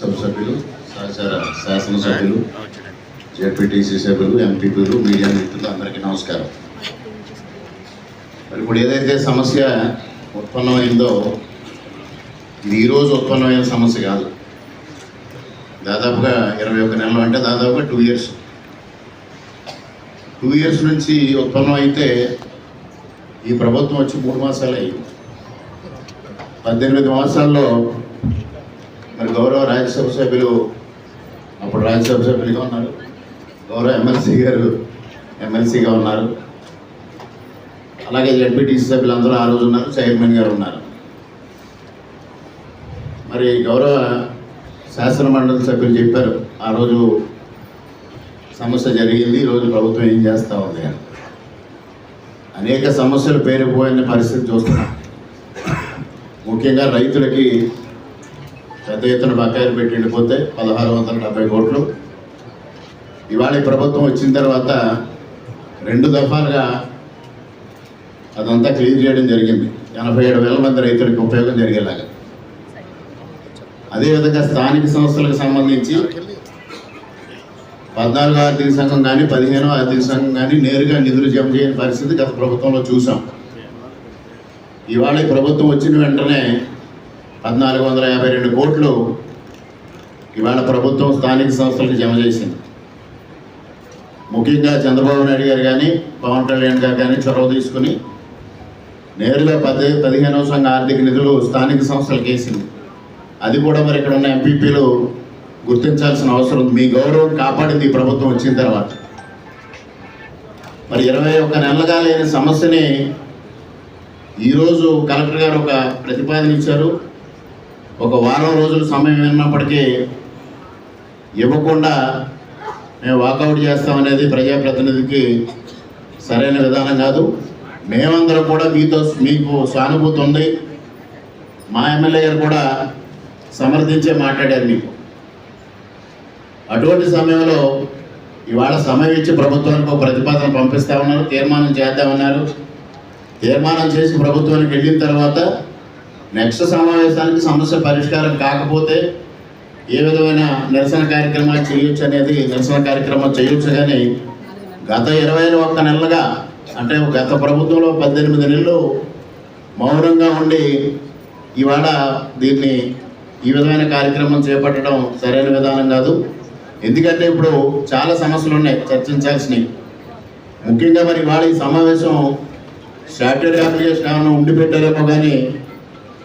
సభ్యులు సహచార శాసనసభ్యులు జెడ్పీటీసీ సభ్యులు ఎంపీపీలు మీడియా మిత్రులు అందరికీ నమస్కారం. మరి ఇప్పుడు ఏదైతే సమస్య ఉత్పన్నమైందో ఇది ఈరోజు ఉత్పన్నమైన సమస్య కాదు. దాదాపుగా ఇరవై ఒక నెలలు అంటే దాదాపుగా టూ ఇయర్స్. టూ ఇయర్స్ నుంచి ఉత్పన్నం అయితే ఈ ప్రభుత్వం వచ్చి మూడు మాసాలు అయ్యింది. పద్దెనిమిది మాసాల్లో మరి గౌరవ రాజ్యసభ సభ్యులు అప్పుడు రాజ్యసభ సభ్యులుగా ఉన్నారు. గౌరవ ఎమ్మెల్సీ గారు ఎమ్మెల్సీగా ఉన్నారు. అలాగే జడ్పీటీసీ సభ్యులు అందరూ ఆ రోజు ఉన్నారు చైర్మన్ గారు ఉన్నారు. మరి గౌరవ శాసన మండలి సభ్యులు చెప్పారు ఆ రోజు సమస్య జరిగింది ఈరోజు ప్రభుత్వం ఏం చేస్తూ ఉంది అని. అనేక సమస్యలు పేరుకుపోయిన పరిస్థితి చూస్తున్నాం. ముఖ్యంగా రైతులకి పెద్ద ఎత్తున బకాయిలు పెట్టి వెళ్ళిపోతే పదహారు వందల డెబ్బై కోట్లు. ఇవాళ ఈ ప్రభుత్వం వచ్చిన తర్వాత రెండు దఫాలుగా అదంతా క్లియర్ చేయడం జరిగింది. ఎనభై ఏడు వేల మంది రైతులకు ఉపయోగం జరిగేలాగా. అదేవిధంగా స్థానిక సంస్థలకు సంబంధించి పద్నాలుగో ఆర్థిక సంఘం కానీ పదిహేనో ఆర్థిక సంఘం కానీ నేరుగా నిధులు జమ చేయని పరిస్థితి గత ప్రభుత్వంలో చూసాం. ఇవాళ ఈ ప్రభుత్వం వచ్చిన వెంటనే పద్నాలుగు వందల యాభై రెండు కోట్లు ఇవాళ ప్రభుత్వం స్థానిక సంస్థలకు జమ చేసింది. ముఖ్యంగా చంద్రబాబు నాయుడు గారు కానీ పవన్ కళ్యాణ్ గారు కానీ చొరవ తీసుకుని నేరుగా పది పదిహేనవ సంఘ ఆర్థిక నిధులు స్థానిక సంస్థలకు వేసింది. అది కూడా మరి ఇక్కడ ఉన్న ఎంపీపీలు గుర్తించాల్సిన అవసరం ఉంది. మీ గౌరవం కాపాడింది ఈ ప్రభుత్వం వచ్చిన తర్వాత. మరి ఇరవై ఒక్క నెలలుగా లేని సమస్యని ఈరోజు కలెక్టర్ గారు ఒక ప్రతిపాదన ఇచ్చారు. ఒక వారం రోజులు సమయం ఉన్నప్పటికీ ఇవ్వకుండా మేము వాకౌట్ చేస్తామనేది ప్రజాప్రతినిధికి సరైన విధానం కాదు. మేమందరం కూడా మీతో మీకు సానుభూతి ఉంది. మా ఎమ్మెల్యే గారు కూడా సమర్థించే మాట్లాడారు మీకు. అటువంటి సమయంలో ఇవాళ సమయం ఇచ్చి ప్రభుత్వానికి ఒక ప్రతిపాదన పంపిస్తా ఉన్నారు తీర్మానం చేద్దామన్నారు. తీర్మానం చేసి ప్రభుత్వానికి వెళ్ళిన తర్వాత నెక్స్ట్ సమావేశానికి సమస్య పరిష్కారం కాకపోతే ఏ విధమైన నిరసన కార్యక్రమాలు చేయొచ్చు అనేది నిరసన కార్యక్రమం చేయొచ్చు కానీ గత ఇరవై ఒక్క నెలలుగా అంటే గత ప్రభుత్వంలో పద్దెనిమిది నెలలు మౌనంగా ఉండి ఇవాళ దీన్ని ఈ విధమైన కార్యక్రమం చేపట్టడం సరైన విధానం కాదు. ఎందుకంటే ఇప్పుడు చాలా సమస్యలు ఉన్నాయి చర్చించాల్సినవి. ముఖ్యంగా మరి ఇవాళ ఈ సమావేశం సాఫ్ట్వేర్ అప్లికేషన్ ఏమైనా ఉండి పెట్టారేమో కానీ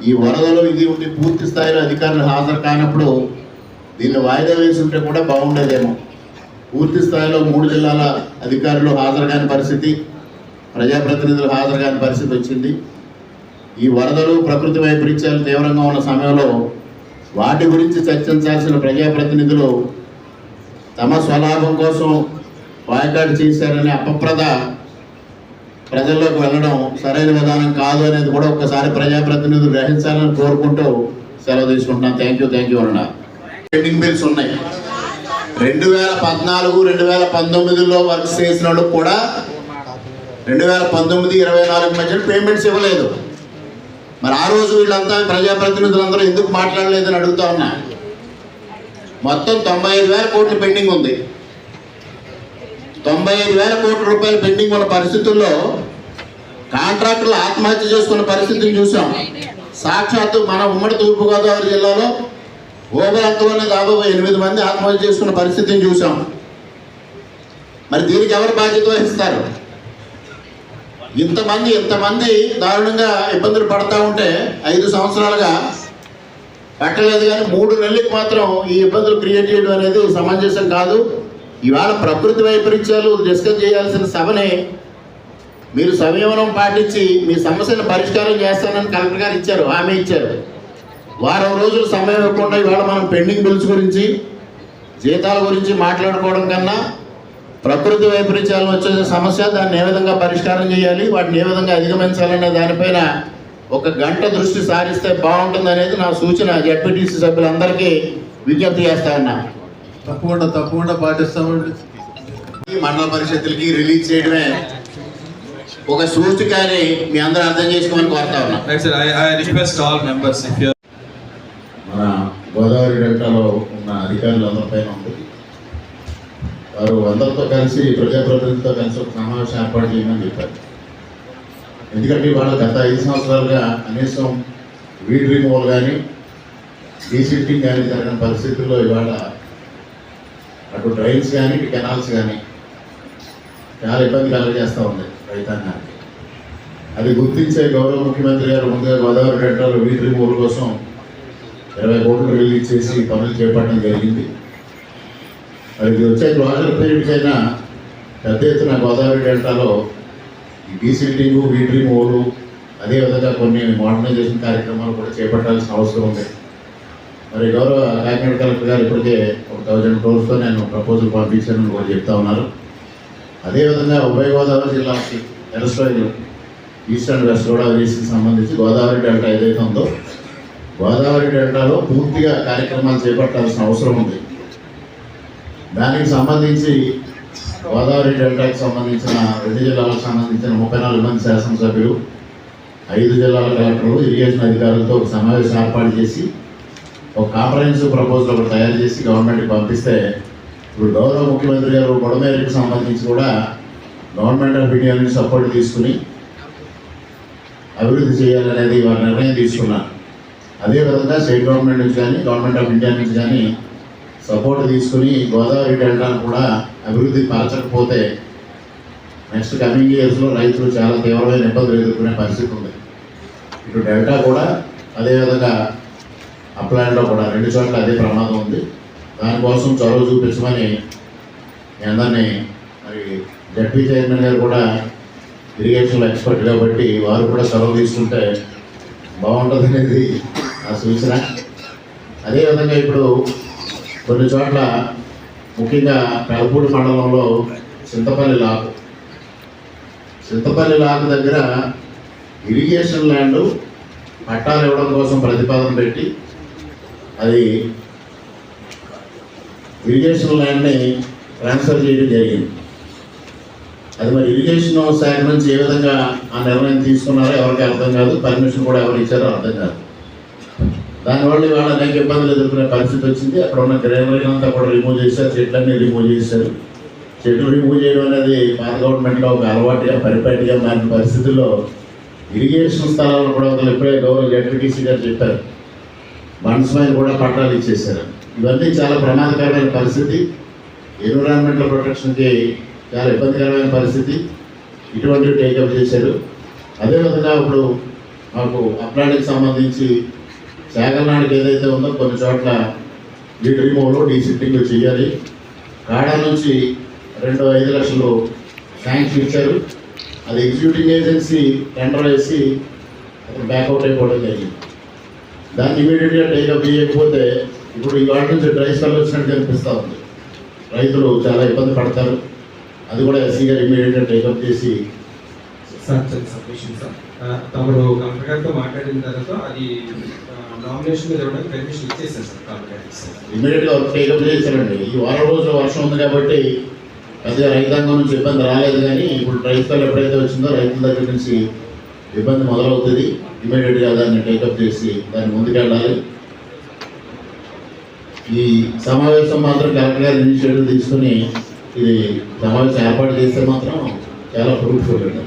ఈ వరదలు ఇది ఉండి పూర్తి స్థాయిలో అధికారులు హాజరు కానప్పుడు దీన్ని వాయిదా వేసి ఉంటే కూడా బాగుండేదేమో. పూర్తి స్థాయిలో మూడు జిల్లాల అధికారులు హాజరు కాని పరిస్థితి ప్రజాప్రతినిధులు హాజరు కాని పరిస్థితి వచ్చింది. ఈ వరదలు ప్రకృతి వైపరీత్యాలు తీవ్రంగా ఉన్న సమయంలో వాటి గురించి చర్చించాల్సిన ప్రజాప్రతినిధులు తమ స్వలాభం కోసం బాయ్కాట్ చేశారనే అపప్రద ప్రజల్లోకి వెళ్ళడం సరైన విధానం కాదు అనేది కూడా ఒక్కసారి ప్రజాప్రతినిధులు గ్రహించాలని కోరుకుంటూ సెలవు తీసుకుంటున్నాను థ్యాంక్ యూ థ్యాంక్ యూ అన్న పెండింగ్ బిల్స్ ఉన్నాయి. రెండు వేల పద్నాలుగు రెండు వేల పంతొమ్మిదిలో వర్క్ చేసిన వాళ్ళు కూడా రెండు వేల పంతొమ్మిది ఇరవై నాలుగు మధ్య పేమెంట్స్ ఇవ్వలేదు. మరి ఆ రోజు వీళ్ళంతా ప్రజాప్రతినిధులందరూ ఎందుకు మాట్లాడలేదని అడుగుతా ఉన్నా. మొత్తం తొంభై ఐదు వేల కోట్లు పెండింగ్ ఉంది. తొంభై ఐదు వేల కోట్ల రూపాయలు పెండింగ్ ఉన్న పరిస్థితుల్లో కాంట్రాక్టులు ఆత్మహత్య చేసుకున్న పరిస్థితిని చూసాం సాక్షాత్తు మన ఉమ్మడి తూర్పుగోదావరి జిల్లాలో ఓబలంకలోనే దాదాపు ఎనిమిది మంది ఆత్మహత్య చేసుకున్న పరిస్థితిని చూసాం మరి దీనికి ఎవరు బాధ్యత వహిస్తారు? ఇంతమంది ఇంతమంది దారుణంగా ఇబ్బందులు పడతా ఉంటే ఐదు సంవత్సరాలుగా పెట్టలేదు కానీ మూడు నెలలకు మాత్రం ఈ ఇబ్బందులు క్రియేట్ చేయడం అనేది సమంజసం కాదు. ఇవాళ ప్రకృతి వైపరీత్యాలు డిస్కస్ చేయాల్సిన సభనే మీరు సంయమనం పాటించి మీ సమస్యను పరిష్కారం చేస్తానని కలెక్టర్ గారు ఇచ్చారు హామీ ఇచ్చారు. వారం రోజులు సమయం ఇవ్వకుండా ఇవాళ మనం పెండింగ్ బిల్స్ గురించి జీతాల గురించి మాట్లాడుకోవడం కన్నా ప్రకృతి వైపరీత్యాలు వచ్చే సమస్య దాన్ని ఏ విధంగా పరిష్కారం చేయాలి వాటిని ఏ విధంగా అధిగమించాలనే దానిపైన ఒక గంట దృష్టి సారిస్తే బాగుంటుంది అనేది నా సూచన. జడ్పీటీసీ సభ్యులందరికీ విజ్ఞప్తి చేస్తా ఉన్నాను తప్పకుండా తప్పకుండా పాటిస్తామండి ఈ మండల పరిషత్తులకి రిలీజ్ చేయడమే ఒక సూచిక అని మీ అందరూ అర్థం చేసుకోమని కోరుతా ఉన్నా. మన గోదావరి డెల్టాలో ఉన్న అధికారులందరిపైన ఉంది. వారు అందరితో కలిసి ప్రజాప్రతినిధులతో కలిసి ఒక సమావేశం ఏర్పాటు చేయమని చెప్పారు. ఎందుకంటే ఇవాళ గత ఐదు సంవత్సరాలుగా కనీసం వీడ్ రిమూవల్ కానీ డీసిల్టింగ్ కానీ జరిగిన పరిస్థితుల్లో ఇవాళ అటు డ్రైన్స్ కానీ ఇటు కెనాల్స్ కానీ చాలా ఇబ్బంది కలగజేస్తూ ఉంది రైతాంగానికి. అది గుర్తించే గౌరవ ముఖ్యమంత్రి గారు ముందుగా గోదావరి డెల్టాలో వీధి మూడు కోసం ఇరవై కోట్లు రిలీజ్ చేసి పనులు చేపట్టడం జరిగింది. అది వచ్చే ప్రాజెక్ట్ పీరియడ్కైనా పెద్ద ఎత్తున గోదావరి డెల్టాలో ఈ డీసిల్టింగ్ వీడ్ రిమూవల్ అదేవిధంగా కొన్ని మోడర్నైజేషన్ కార్యక్రమాలు కూడా చేపట్టాల్సిన అవసరం ఉంది. మరి గౌరవ కాకినాడ కలెక్టర్ గారు ఇప్పటికే ఒక థౌజండ్ క్రోర్స్తో నేను ప్రపోజల్ పంపించానని కూడా చెప్తా ఉన్నారు. అదేవిధంగా ఉభయ గోదావరి జిల్లాకి ఎరస్ట్రైల్ ఈస్ట్ అండ్ వెస్ట్ గోదావరికి సంబంధించి గోదావరి డెల్టా ఏదైతే ఉందో గోదావరి డెల్టాలో పూర్తిగా కార్యక్రమాలు చేపట్టాల్సిన అవసరం ఉంది. దానికి సంబంధించి గోదావరి డెల్టాకి సంబంధించిన రెండు జిల్లాలకు సంబంధించిన ముప్పై నాలుగు మంది శాసనసభ్యులు ఐదు జిల్లాల కలెక్టర్లు ఇరిగేషన్ అధికారులతో ఒక సమావేశం ఏర్పాటు చేసి ఒక కాంప్రహెన్సివ్ ప్రపోజల్ ఒకటి తయారు చేసి గవర్నమెంట్కి పంపిస్తే ఇప్పుడు గౌరవ ముఖ్యమంత్రి గారు బుడమేరకు సంబంధించి కూడా గవర్నమెంట్ ఆఫ్ ఇండియా నుంచి సపోర్ట్ తీసుకుని అభివృద్ధి చేయాలనేది వారి నిర్ణయం తీసుకున్నారు. అదేవిధంగా స్టేట్ గవర్నమెంట్ నుంచి కానీ గవర్నమెంట్ ఆఫ్ ఇండియా నుంచి కానీ సపోర్ట్ తీసుకుని గోదావరి డెల్టాను కూడా అభివృద్ధి పరచకపోతే నెక్స్ట్ కమింగ్ ఇయర్స్లో రైతులు చాలా తీవ్రమైన ఇబ్బందులు ఎదుర్కొనే పరిస్థితి ఉంది. ఇటు డెల్టా కూడా అదేవిధంగా అప్లాండ్లో కూడా రెండు చోట్ల అదే ప్రమాదం ఉంది. దానికోసం చొరవ చూపించమని మీ అందరినీ మరి జడ్పీ చైర్మన్ గారు కూడా ఇరిగేషన్ ఎక్స్పర్ట్ కాబట్టి వారు కూడా చొరవ తీసుకుంటే బాగుంటుంది అనేది నా సూచన. అదేవిధంగా ఇప్పుడు కొన్ని చోట్ల ముఖ్యంగా పెలపూడి మండలంలో చింతపల్లి లాకు. చింతపల్లి లాకు దగ్గర ఇరిగేషన్ ల్యాండ్ పట్టాలు ఇవ్వడం కోసం ప్రతిపాదన పెట్టి అది ఇరిగేషన్ ల్యాండ్ని ట్రాన్స్ఫర్ చేయడం జరిగింది. అది మరి ఇరిగేషన్ శాఖ నుంచి ఏ విధంగా ఆ నిర్ణయం తీసుకున్నారో ఎవరికి అర్థం కాదు పర్మిషన్ కూడా ఎవరు ఇచ్చారో అర్థం కాదు. దానివల్ల ఇవాళ అనేక ఇబ్బందులు ఎదుర్కొనే పరిస్థితి వచ్చింది. అక్కడ ఉన్న గ్రీనరీ అంతా కూడా రిమూవ్ చేశారు చెట్లన్నీ రిమూవ్ చేశారు. చెట్లు రిమూవ్ చేయడం అనేది పాత గవర్నమెంట్లో ఒక అలవాటుగా పరిపాటిగా మారిన పరిస్థితుల్లో ఇరిగేషన్ స్థలాలను కూడా ఒకరు ఇప్పుడే గౌరవ జడ్పీటీసీ గారు చెప్పారు. బండ్స్ పైన కూడా పట్టాలు ఇచ్చేశారు. ఇవన్నీ చాలా ప్రమాదకరమైన పరిస్థితి. ఎన్విరాన్మెంటల్ ప్రొటెక్షన్కి చాలా ఇబ్బందికరమైన పరిస్థితి. ఇటువంటివి టేకప్ చేశారు. అదేవిధంగా ఇప్పుడు మాకు అప్లాంటికి సంబంధించి శాగలనాడికి ఏదైతే ఉందో కొన్ని చోట్ల వీటి రిమూవ్లో డీసిట్టింగ్ చేయాలి. కాడా నుంచి రెండు ఐదు లక్షలు శాంక్షన్ ఇచ్చారు. అది ఎగ్జిక్యూటింగ్ ఏజెన్సీ టెండర్ వేసి బ్యాక్అవుట్ అయిపోవడం జరిగింది. దాన్ని ఇమీడియట్గా టేకప్ చేయకపోతే ఇప్పుడు ఈ వాటి నుంచి డ్రై స్పెల్ వచ్చినట్టు కనిపిస్తూ ఉంది. రైతులు చాలా ఇబ్బంది పడతారు. అది కూడా ఎస్సీ గారు ఇమీడియట్గా టేకప్ చేసి సార్ సబ్మిషన్ సార్ తమరు కలెక్టర్ గారితో మాట్లాడిన తర్వాత అది నామినేషన్ ఇవ్వడానికి పర్మిషన్ ఇచ్చేసారు సార్ కలెక్టర్ ఇమీడియట్గా టేకప్ చేశారండి. ఈ వారం రోజులు వర్షం ఉంది కాబట్టి పెద్దగా రైతాంగం నుంచి ఇబ్బంది రాలేదు కానీ ఇప్పుడు స్పెల్ ఎప్పుడైతే వచ్చిందో రైతుల దగ్గర నుంచి ఇబ్బంది మొదలవుతుంది. ఇమీడియట్గా దాన్ని టేకప్ చేసి దాన్ని ముందుకెళ్ళాలి. ఈ సమావేశం మాత్రం కలెక్టర్ గారు ఇనిషియేటివ్ తీసుకుని ఇది సమావేశం ఏర్పాటు చేస్తే మాత్రం చాలా ఫ్రూట్ఫుల్ అండి.